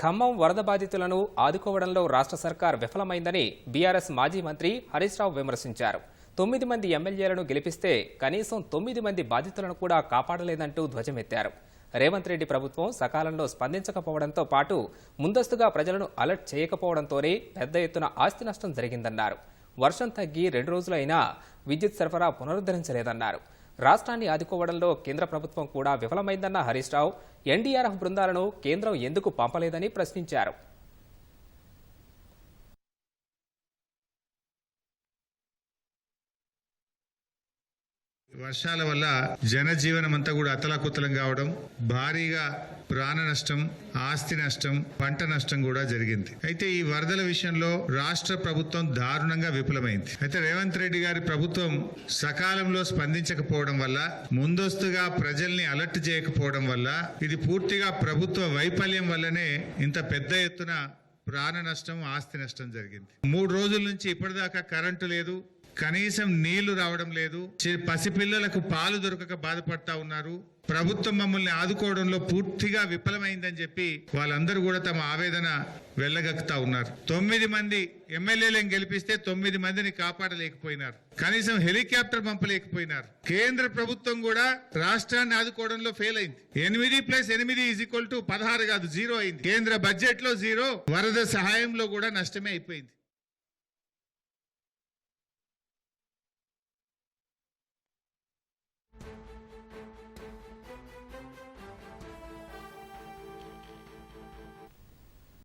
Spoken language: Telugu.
ఖమ్మం వరద బాధితులను ఆదుకోవడంలో రాష్ట్ర సర్కార్ విఫలమైందని బీఆర్ఎస్ మాజీ మంత్రి హరీష్ రావు విమర్శించారు. తొమ్మిది మంది ఎమ్మెల్యేలను గెలిపిస్తే కనీసం తొమ్మిది మంది బాధితులను కూడా కాపాడలేదంటూ ధ్వజమెత్తారు. రేవంత్ రెడ్డి ప్రభుత్వం సకాలంలో స్పందించకపోవడంతో పాటు ముందస్తుగా ప్రజలను అలర్ట్ చేయకపోవడంతోనే పెద్ద ఎత్తున ఆస్తి నష్టం జరిగిందన్నారు. వర్షం తగ్గి రెండు రోజులైనా విద్యుత్ సరఫరా పునరుద్ధరించలేదన్నారు. రాష్ట్రాన్ని ఆదుకోవడంలో కేంద్ర ప్రభుత్వం కూడా విఫలమైందన్న హరీష్ రావు ఎన్డీఆర్ఎఫ్ బృందాలను కేంద్రం ఎందుకు పంపలేదని ప్రశ్నించారు. వర్షాల వల్ల జనజీవనం అంతా కూడా అతలాకుతలం కావడం భారీగా ప్రాణ నష్టం ఆస్తి నష్టం పంట నష్టం కూడా జరిగింది. అయితే ఈ వరదల విషయంలో రాష్ట్ర ప్రభుత్వం దారుణంగా విఫలమైంది. అయితే రేవంత్ రెడ్డి గారి ప్రభుత్వం సకాలంలో స్పందించకపోవడం వల్ల ముందస్తుగా ప్రజల్ని అలర్ట్ చేయకపోవడం వల్ల ఇది పూర్తిగా ప్రభుత్వ వైఫల్యం వల్లనే ఇంత పెద్ద ఎత్తున ప్రాణ నష్టం ఆస్తి నష్టం జరిగింది. మూడు రోజుల నుంచి ఇప్పటిదాకా కరెంటు లేదు కనీసం నీళ్ళు రావడం లేదు. పసిపిల్లలకు పాలు దొరకక బాధపడతా ఉన్నారు. ప్రభుత్వం మమ్మల్ని ఆదుకోవడంలో పూర్తిగా విఫలమైందని చెప్పి వాళ్ళందరూ కూడా తమ ఆవేదన వెళ్ళగక్కుతా ఉన్నారు. తొమ్మిది మంది ఎమ్మెల్యేలను గెలిపిస్తే తొమ్మిది మందిని కాపాడలేకపోయినారు. కనీసం హెలికాప్టర్ పంపలేకపోయినారు. కేంద్ర ప్రభుత్వం కూడా రాష్ట్రాన్ని ఆదుకోవడంలో ఫెయిల్ అయింది. ఎనిమిది ప్లస్ ఎనిమిది ఈజ్ ఈక్వల్ టు పదహారు కాదు జీరో అయింది. కేంద్ర బడ్జెట్లో జీరో వరద సహాయంలో కూడా నష్టమే అయిపోయింది.